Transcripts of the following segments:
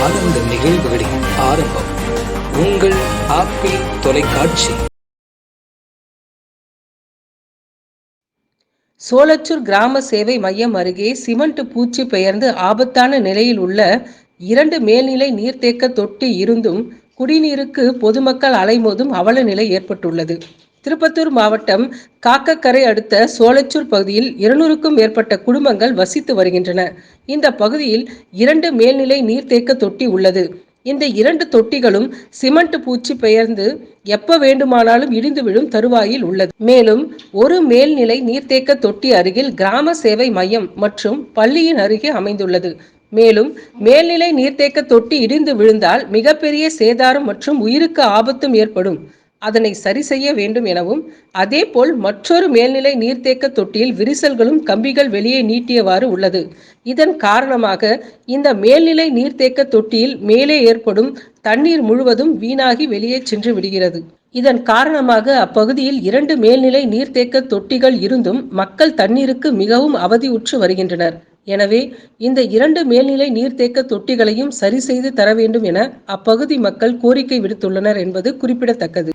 ஆனந்த நிகழ்வுகளின் ஆரம்பம். உங்கள் ஆப்பிள் தொலைக்காட்சி. சோலச்சூர் கிராம சேவை மையம் அருகே சிமெண்ட் பூச்சி பெயர்ந்து ஆபத்தான நிலையில் உள்ள இரண்டு மேல்நிலை நீர்த்தேக்க தொட்டி இருந்தும் குடிநீருக்கு பொதுமக்கள் அலைமோதும் அவல நிலை ஏற்பட்டுள்ளது. திருப்பத்தூர் மாவட்டம் காக்கக்கரை அடுத்த சோழச்சூர் பகுதியில் இருநூறுக்கும் மேற்பட்ட குடும்பங்கள் வசித்து வருகின்றன. இந்த பகுதியில் இரண்டு மேல்நிலை நீர்த்தேக்க தொட்டி உள்ளது. இந்த இரண்டு தொட்டிகளும் சிமெண்ட் பூச்சி பெயர்ந்து எப்ப வேண்டுமானாலும் இடிந்து விழும் தருவாயில் உள்ளது. மேலும் ஒரு மேல்நிலை நீர்த்தேக்க தொட்டி அருகில் கிராம சேவை மையம் மற்றும் பள்ளியின் அருகே அமைந்துள்ளது. மேலும் மேல்நிலை நீர்த்தேக்க தொட்டி இடிந்து விழுந்தால் மிகப்பெரிய சேதாரம் மற்றும் உயிருக்கு ஆபத்தும் ஏற்படும். அதனை சரி செய்ய வேண்டும் எனவும் அதேபோல் மற்றொரு மேல்நிலை நீர்த்தேக்க தொட்டியில் விரிசல்களும் கம்பிகள் வெளியே நீட்டியவாறு உள்ளது. இதன் காரணமாக இந்த மேல்நிலை நீர்த்தேக்க தொட்டியில் மேலே ஏற்படும் தண்ணீர் முழுவதும் வீணாகி வெளியே சென்று விடுகிறது. இதன் காரணமாக அப்பகுதியில் இரண்டு மேல்நிலை நீர்த்தேக்க தொட்டிகள் இருந்தும் மக்கள் தண்ணீருக்கு மிகவும் அவதியுற்று வருகின்றனர். எனவே இந்த இரண்டு மேல்நிலை நீர்த்தேக்க தொட்டிகளையும் சரி செய்து தர வேண்டும் என அப்பகுதி மக்கள் கோரிக்கை விடுத்துள்ளனர் என்பது குறிப்பிடத்தக்கது.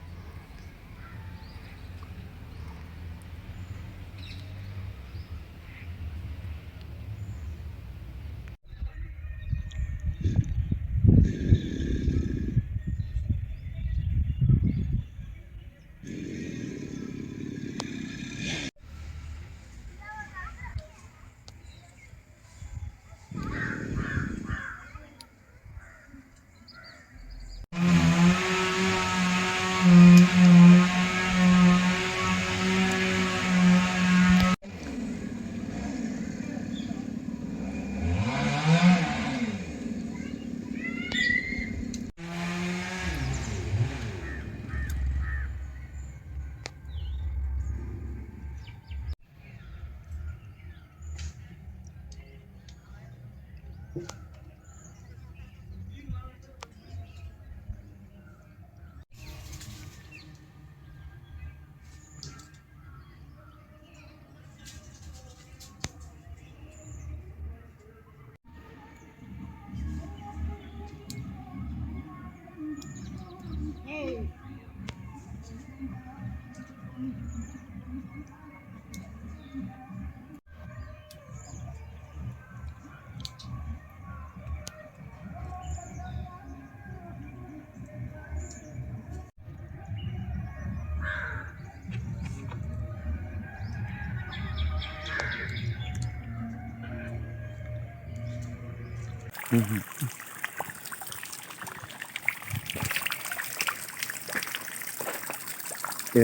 இது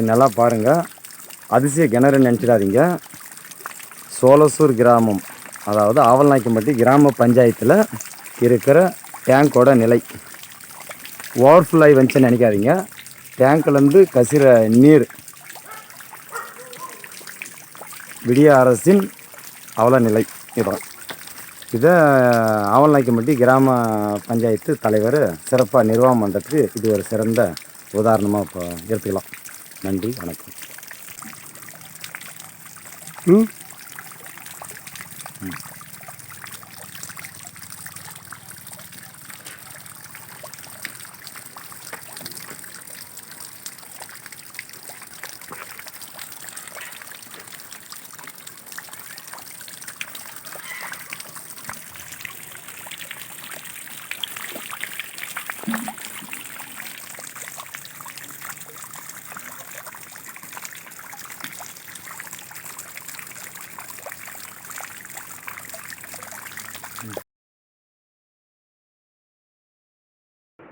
நல்லா பாருங்கள் அதிசய கிணறுன்னு நினச்சிடாதீங்க. சோலசூர் கிராமம் அதாவது ஆவல்நாய்க்கம்பட்டி கிராம பஞ்சாயத்தில் இருக்கிற டேங்கோட நிலை. ஓவர்ஃபுல் ஆகி வந்துச்சுன்னு நினைக்காதீங்க. டேங்க்லேருந்து கசிற நீர் விடிய அரசின் அவல நிலை. இதுதான் இதை ஆவல்நாய்க்கம்பட்டி கிராம பஞ்சாயத்து தலைவர் சிறப்பாக நிர்வாகம் பண்ணுறதுக்கு இது ஒரு சிறந்த உதாரணமாக இப்போ எடுத்துக்கலாம். நன்றி வணக்கம். ம்?